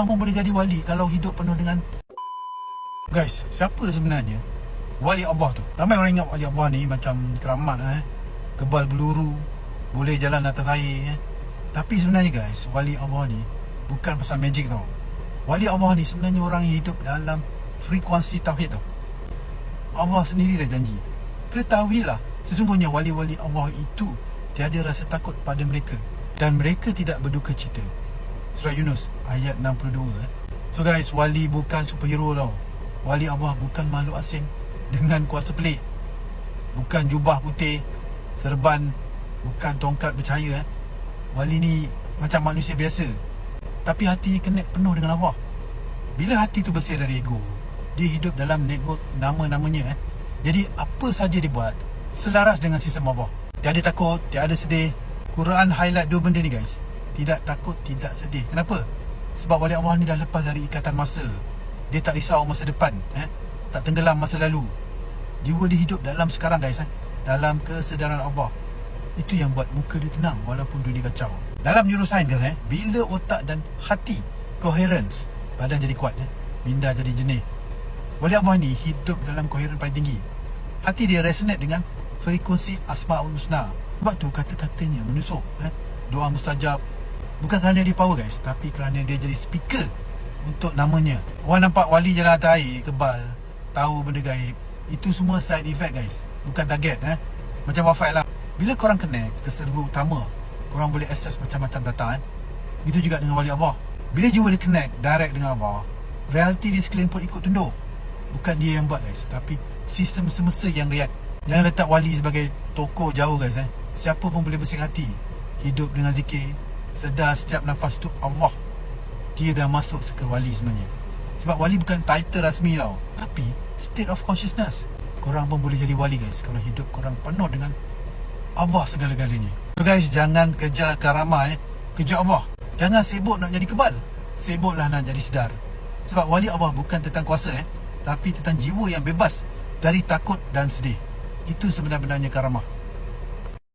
Korang pun boleh jadi wali Kalau hidup penuh dengan Guys Siapa sebenarnya Wali Allah tu? Ramai orang ingat wali Allah ni Macam keramat eh? Kebal peluru Boleh jalan atas air eh? Tapi sebenarnya guys Wali Allah ni Bukan pasal magic tau. Wali Allah ni sebenarnya orang yang hidup dalam Frekuensi Tauhid tau. Allah sendiri dah janji. Ketahuilah Sesungguhnya wali-wali Allah itu Tiada rasa takut pada mereka. Dan mereka tidak berduka cita Surah Yunus ayat 62 eh. So guys, wali bukan superhero tau. Wali Allah bukan makhluk asing Dengan kuasa pelik. Bukan jubah putih Serban Bukan tongkat bercahaya eh. Wali ni macam manusia biasa. Tapi hati connect penuh dengan Allah. Bila hati tu bersih dari ego Dia hidup dalam network nama-namanya eh. Jadi apa saja dia buat Selaras dengan sistem Allah. Tiada takut, tiada sedih. Quran highlight dua benda ni guys Tidak takut, tidak sedih Kenapa? Sebab wali Allah ni dah lepas dari ikatan masa Dia tak risau masa depan eh? Tak tenggelam masa lalu Jiwa dia hidup dalam sekarang guys eh? Dalam kesedaran Allah Itu yang buat muka dia tenang Walaupun dunia kacau Dalam neuroscience guys eh? Bila otak dan hati Coherence Badan jadi kuat eh? Minda jadi jenih Wali Allah ni hidup dalam coherence paling tinggi Hati dia resonate dengan Frekuensi Asma'ul Husna Sebab tu kata-katanya menusuk eh? Doa mustajab Bukan kerana dia power guys Tapi kerana dia jadi speaker Untuk namanya Orang nampak wali jalan atas air Kebal Tahu benda gaib Itu semua side effect guys Bukan target eh? Macam wafat lah Bila korang connect ke server utama Korang boleh access macam-macam data eh? Itu juga dengan wali Allah Bila jiwa dia connect direct dengan Allah Reality di sekeliling pun ikut tunduk Bukan dia yang buat guys Tapi sistem semesta yang react Jangan letak wali sebagai tokoh jauh guys eh. Siapa pun boleh bersih hati Hidup dengan zikir Sedar setiap nafas tu Allah Dia dah masuk sekal wali sebenarnya. Sebab wali bukan title rasmi tau Tapi state of consciousness. Korang pun boleh jadi wali guys Kalau hidup korang penuh dengan Allah segala-galanya. So guys jangan kejar karamah eh. Kejar Allah. Jangan sibuk nak jadi kebal Sibuklah nak jadi sedar. Sebab wali Allah bukan tentang kuasa eh Tapi tentang jiwa yang bebas Dari takut dan sedih. Itu sebenar-benarnya karamah